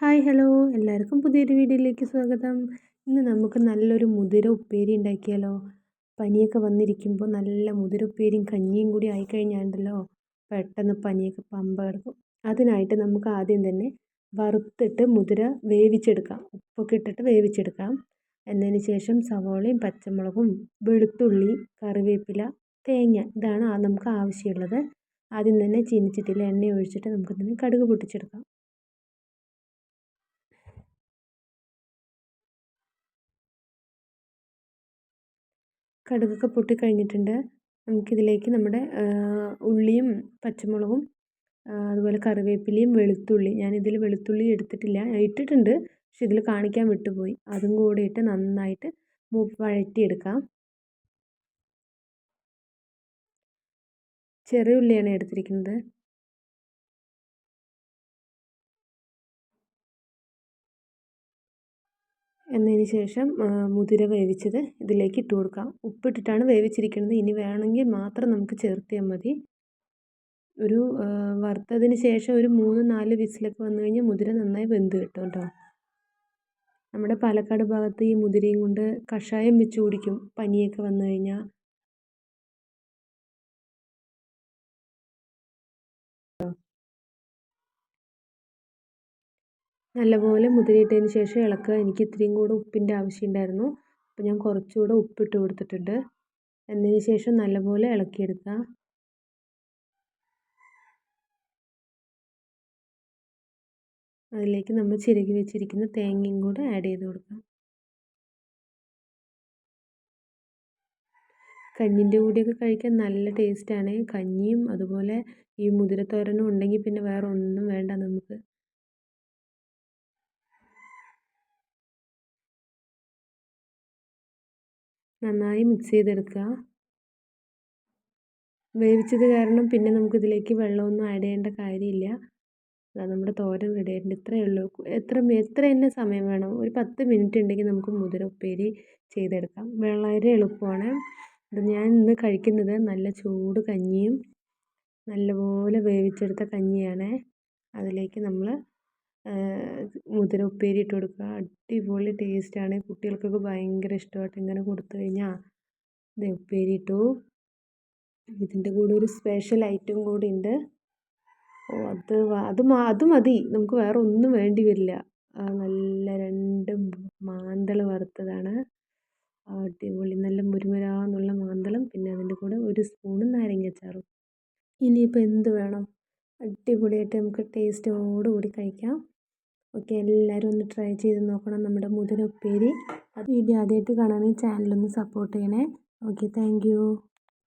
Hi hello. എല്ലാവർക്കും പുതിയൊരു വീഡിയോയിലേക്ക് സ്വാഗതം. ഇന്ന് നമുക്ക് നല്ലൊരു മുതിര ഉപ്പേരി ഉണ്ടാക്കിയാലോ? പനിയൊക്കെ വന്നിരിക്കുമ്പോൾ നല്ല മുതിര ഉപ്പേരിയും കഞ്ഞിയും കൂടി ആയിക്കഴിഞ്ഞാണ്ടല്ലോ പെട്ടെന്ന് പനിയൊക്കെ പമ്പ കിടക്കും. അതിനായിട്ട് നമുക്ക് ആദ്യം തന്നെ വറുത്തിട്ട് മുതിര വേവിച്ചെടുക്കാം. ഉപ്പൊക്കെ ഇട്ടിട്ട് വേവിച്ചെടുക്കാം. എന്നതിന് ശേഷം സവോളയും പച്ചമുളകും വെളുത്തുള്ളി കറിവേപ്പില തേങ്ങ ഇതാണ് നമുക്ക് ആവശ്യമുള്ളത്. ആദ്യം തന്നെ ചീനിച്ചട്ടിയിൽ എണ്ണ ഒഴിച്ചിട്ട് നമുക്ക് തന്നെ കടുക് പൊട്ടിച്ചെടുക്കാം. കടുകൊക്കെ പൊട്ടിക്കഴിഞ്ഞിട്ടുണ്ട് നമുക്കിതിലേക്ക് നമ്മുടെ ഉള്ളിയും പച്ചമുളകും അതുപോലെ കറിവേപ്പിലയും വെളുത്തുള്ളി ഞാനിതിൽ വെളുത്തുള്ളി എടുത്തിട്ടില്ല. ഇട്ടിട്ടുണ്ട് പക്ഷെ ഇതിൽ കാണിക്കാൻ വിട്ടുപോയി. അതും കൂടി ഇട്ട് നന്നായിട്ട് വഴറ്റിയെടുക്കാം. ചെറിയ ഉള്ളിയാണ് എടുത്തിരിക്കുന്നത്. എന്നതിന് ശേഷം മുതിര വേവിച്ചത് ഇതിലേക്ക് ഇട്ട് കൊടുക്കാം. ഉപ്പിട്ടിട്ടാണ് വേവിച്ചിരിക്കുന്നത്. ഇനി വേണമെങ്കിൽ മാത്രം നമുക്ക് ചേർത്തിയാൽ മതി. ഒരു വറുത്തതിന് ശേഷം ഒരു മൂന്ന് നാല് വിസിലൊക്കെ വന്നു കഴിഞ്ഞാൽ മുതിര നന്നായി വെന്ത് കിട്ടും കേട്ടോ നമ്മുടെ പാലക്കാട് ഭാഗത്ത് ഈ മുതിരയും കൊണ്ട് കഷായം വെച്ച് കുടിക്കും പനിയൊക്കെ വന്നു കഴിഞ്ഞാൽ നല്ലപോലെ മുതിരയിട്ടതിന് ശേഷം ഇളക്കുക. എനിക്ക് ഇത്രയും കൂടെ ഉപ്പിന്റെ ആവശ്യമുണ്ടായിരുന്നു. അപ്പോൾ ഞാൻ കുറച്ചുകൂടെ ഉപ്പിട്ട് കൊടുത്തിട്ടുണ്ട്. എന്നതിന് ശേഷം നല്ലപോലെ ഇളക്കിയെടുക്കുക. അതിലേക്ക് നമ്മൾ ചിരകി വെച്ചിരിക്കുന്ന തേങ്ങയും കൂടെ ആഡ് ചെയ്ത് കൊടുക്കാം കഞ്ഞിന്റെ കൂടെയൊക്കെ കഴിക്കാൻ നല്ല ടേസ്റ്റാണ്. കഞ്ഞിയും അതുപോലെ ഈ മുതിരത്തോരനും ഉണ്ടെങ്കിൽ പിന്നെ വേറെ ഒന്നും വേണ്ട നമുക്ക്. നന്നായി മിക്സ് ചെയ്തെടുക്കുക. വേവിച്ചത് കാരണം പിന്നെ നമുക്കിതിലേക്ക് വെള്ളമൊന്നും ആഡ് ചെയ്യേണ്ട കാര്യമില്ല. അതാ നമ്മുടെ തോരൻ റെഡി ആയിട്ടുണ്ട്. ഇത്രയേ ഉള്ളൂ. എത്ര എത്ര തന്നെ സമയം വേണം. ഒരു പത്ത് മിനിറ്റ് ഉണ്ടെങ്കിൽ നമുക്ക് മുതിര ഉപ്പേരി ചെയ്തെടുക്കാം. വളരെ എളുപ്പമാണ്. ഇത് ഞാൻ ഇന്ന് കഴിക്കുന്നത് നല്ല ചൂട് കഞ്ഞിയും നല്ലപോലെ വേവിച്ചെടുത്ത കഞ്ഞിയാണ്. അതിലേക്ക് നമ്മൾ മുതിര ഉപ്പേരി ഇട്ട് കൊടുക്കുക. അടിപൊളി ആണ്. കുട്ടികൾക്കൊക്കെ ഭയങ്കര ഇഷ്ടമായിട്ട് ഇങ്ങനെ കൊടുത്തു കഴിഞ്ഞാൽ ഉപ്പേരി ഇട്ടു. ഇതിന്റെ കൂടെ ഒരു സ്പെഷ്യൽ ഐറ്റം കൂടി ഉണ്ട്. ഓ അത് അത് അത് മതി. നമുക്ക് വേറെ ഒന്നും വേണ്ടി വരില്ല. നല്ല രണ്ട് മാന്തൾ വറുത്തതാണ്. അടിപൊളി നല്ല മുരുമുരാന്നുള്ള മാന്തളം. പിന്നെ അതിന്റെ കൂടെ ഒരു സ്പൂണ് നാരങ്ങച്ചാറും ഇനിയിപ്പോൾ എന്ത് വേണം? അടിപൊളിയായിട്ട് നമുക്ക് ടേസ്റ്റോടുകൂടി കഴിക്കാം. ഓക്കെ എല്ലാവരും ഒന്ന് ട്രൈ ചെയ്ത് നോക്കണം നമ്മുടെ മുതിര ഉപ്പേരി വീഡിയോ ആദ്യമായിട്ട് കാണാൻ ചാനലൊന്ന് സപ്പോർട്ട് ചെയ്യണേ. Okay thank